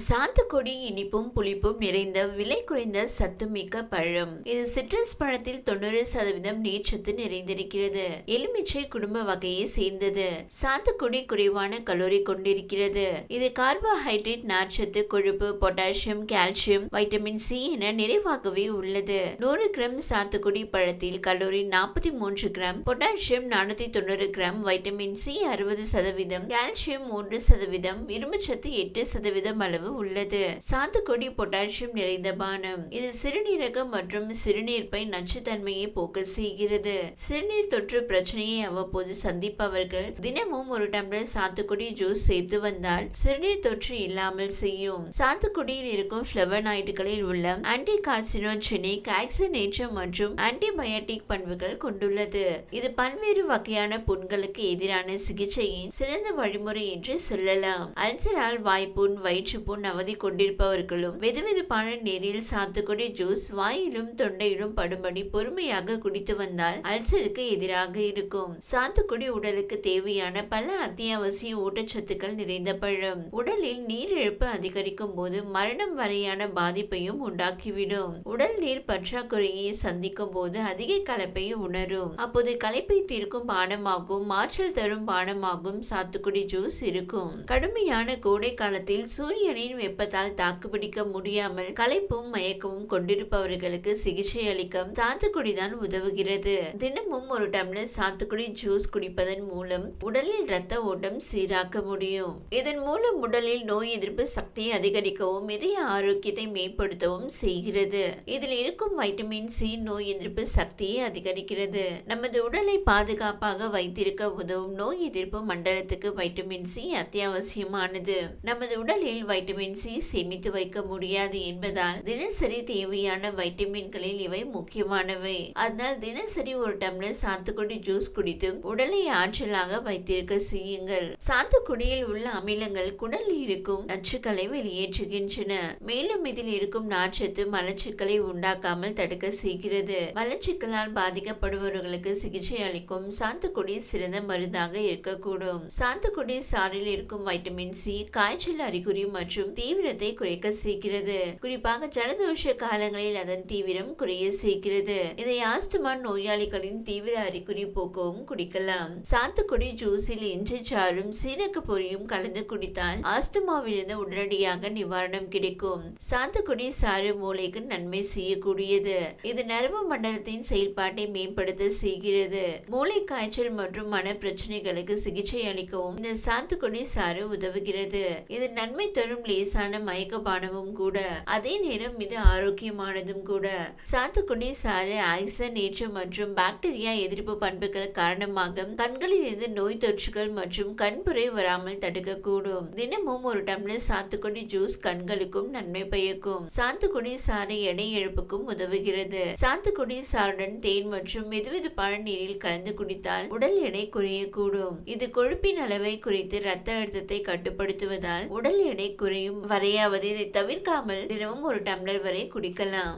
சாத்துக்குடி இனிப்பும் புளிப்பும் நிறைந்த விலை குறைந்த சத்துமிக்க பழம். இது சிட்ரஸ் பழத்தில் தொண்ணூறு சதவீதம் நீர்ச்சத்து நிறைந்திருக்கிறது. எலுமிச்சை குடும்ப வகையை சேர்ந்தது. சாத்துக்குடி குறைவான கலோரி கொண்டிருக்கிறது. இது கார்போஹைட்ரேட் நார்ச்சத்து கொழுப்பு பொட்டாசியம் கால்சியம் வைட்டமின் சி என நிறைவாகவே உள்ளது. நூறு கிராம் சாத்துக்குடி பழத்தில் கலோரி நாற்பத்தி மூன்று கிராம் பொட்டாசியம் நானூத்தி தொண்ணூறு கிராம் வைட்டமின் சி அறுபது சதவீதம் கால்சியம் மூன்று சதவீதம் இரும்புச்சத்து எட்டு சதவீதம் அளவு உள்ளது. சாத்துக்குடி பொட்டாசியம் நிறைந்த பானம். இது சிறுநீரகம் மற்றும் சிறுநீர்ப்பை நச்சுத்தன்மையை போக்க செய்கிறது. சிறுநீர் தொற்று பிரச்சனையை அவ்வப்போது சந்திப்பவர்கள் தினமும் ஒரு டம்ளர் சாத்துக்குடி ஜூஸ் சேர்த்து வந்தால் சிறுநீர் தொற்று இல்லாமல் செய்யும். சாத்துக்குடியில் இருக்கும் பிளவனாய்டுகளில் உள்ள ஆன்டி கார்சினோஜெனிக் ஆக்சினேற்றம் மற்றும் ஆன்டிபயோட்டிக் பண்புகள் கொண்டுள்ளது. இது பல்வேறு வகையான புண்களுக்கு எதிரான சிகிச்சையின் சிறந்த வழிமுறை என்று சொல்லலாம். அல்சரால் வாய்ப்புண் வயிற்றுப்புண் அவதி கொண்டிருப்பவர்களும் வெதுவெதுப்பான நீரில் சாத்துக்குடி ஜூஸ் வாயிலும் தொண்டையிலும் படும்படி பொறுமையாக குடித்து வந்தால் அல்சருக்கு எதிராக இருக்கும். சாத்துக்குடி உடலுக்கு தேவையான பல அத்தியாவசிய ஊட்டச்சத்துக்கள் நிறைந்த பழம். உடலில் நீரிழப்பு அதிகரிக்கும் போது மரணம் வரையான பாதிப்பையும் உண்டாக்கிவிடும். உடல் நீர் பற்றாக்குறையை சந்திக்கும் போது அதிக கலப்பை உணரும். அப்போது கலைப்பை தீர்க்கும் பானமாகவும் மாற்றல் தரும் பானமாகவும் சாத்துக்குடி ஜூஸ் இருக்கும். கடுமையான கோடை காலத்தில் சூரியனை சூரியனின் வெப்பத்தால் தாக்குப்பிடிக்க முடியாமல் களைப்பும் மயக்கமும் கொண்டிருப்பவர்களுக்கு சிகிச்சை அளிக்க சாத்துக்குடி தான் உதவுகிறது. தினமும் ஒரு டம்ளர் சாத்துக்குடி ஜூஸ் குடிப்பதன் மூலம் உடலில் இரத்த ஓட்டம் சீராக்க முடியும். இதன் மூலம் உடலில் நோய் எதிர்ப்பு சக்தியை அதிகரிக்கவும் இதய ஆரோக்கியத்தை மேம்படுத்தவும் செய்கிறது. இதில் இருக்கும் வைட்டமின் சி நோய் எதிர்ப்பு சக்தியை அதிகரிக்கிறது. நமது உடலை பாதுகாப்பாக வைத்திருக்க உதவும் நோய் எதிர்ப்பு மண்டலத்துக்கு வைட்டமின் சி அத்தியாவசியமானது. நமது உடலில் வை வைட்டமின் சி சேமித்து வைக்க முடியாது என்பதால் தினசரி தேவையான வைட்டமின்களில் இவை முக்கியமானவை. அதனால் தினசரி ஒரு டம்ளர் சாத்துக்குடி ஜூஸ் குடித்து உடலை ஆற்றலாக வைத்திருக்க செய்யுங்கள். சாத்துக்குடியில் உள்ள அமிலங்கள் குடலில் இருக்கும் நச்சுக்களை வெளியேற்றுகின்றன. மேலும் இதில் இருக்கும் நார்ச்சத்து மலச்சிக்கலை உண்டாக்காமல் தடுக்க செய்கிறது. மலச்சிக்கலால் பாதிக்கப்படுபவர்களுக்கு சிகிச்சை அளிக்கும் சாத்துக்குடி சிறந்த மருந்தாக இருக்கக்கூடும். சாத்துக்குடி சாறில் இருக்கும் வைட்டமின் சி காய்ச்சல் அறிகுறி மற்றும் மற்றும் தீவிரத்தை குறைக்க செய்கிறது. குறிப்பாக ஜலதோஷ காலங்களில் அதன் தீவிரம் குறைய செய்கிறது. இதை ஆஸ்துமா நோயாளிகளின் தீவிர அறிகுறி போக்கவும் குடிக்கலாம். சாத்துக்குடி ஜூஸில் இஞ்சி சாறும் சீரக பொரியும் கலந்து குடித்தால் ஆஸ்துமாவிலிருந்து உடனடியாக நிவாரணம் கிடைக்கும். சாத்துக்குடி சாறு மூளைக்கு நன்மை செய்யக்கூடியது. இது நரம்பு மண்டலத்தின் செயல்பாட்டை மேம்படுத்த செய்கிறது. மூளை காய்ச்சல் மற்றும் மன பிரச்சனைகளுக்கு சிகிச்சை அளிக்கவும் இந்த சாத்துக்குடி சாறு உதவுகிறது. இது நன்மை தரும் லேசான மயக்க பானமும் கூட அதே நேரம் இது ஆரோக்கியமானதும் கூட. சாத்துக்குடி சாறு ஆக்சன் ஏற்றம் மற்றும் பாக்டீரியா எதிர்ப்பு பண்புகள் காரணமாக கண்களில் இருந்து நோய் தொற்றுகள் மற்றும் கண்புரை வராமல் தடுக்கக்கூடும். தினமும் ஒரு டம்ளர் சாத்துக்குடி ஜூஸ் கண்களுக்கும் நன்மை பயக்கும். சாத்துக்குடி சாறு எடை இழப்புக்கும் உதவுகிறது. சாத்துக்குடி சாறுடன் தேன் மற்றும் மெதுவெதுப்பான நீரில் கலந்து குடித்தால் உடல் எடை குறையக்கூடும். இது கொழுப்பின் அளவை குறைத்து ரத்த அழுத்தத்தை கட்டுப்படுத்துவதால் உடல் எடை முறையும் வரையாவது இதை தவிர்க்காமல் தினமும் ஒரு டம்ளர் வரை குடிக்கலாம்.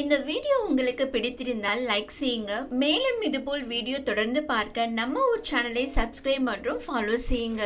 இந்த வீடியோ உங்களுக்கு பிடித்திருந்தால் லைக் செய்யுங்க. மேலும் இதுபோல் வீடியோ தொடர்ந்து பார்க்க நம்ம ஒரு சேனலை சப்ஸ்கிரைப் மற்றும் ஃபாலோ செய்யுங்க.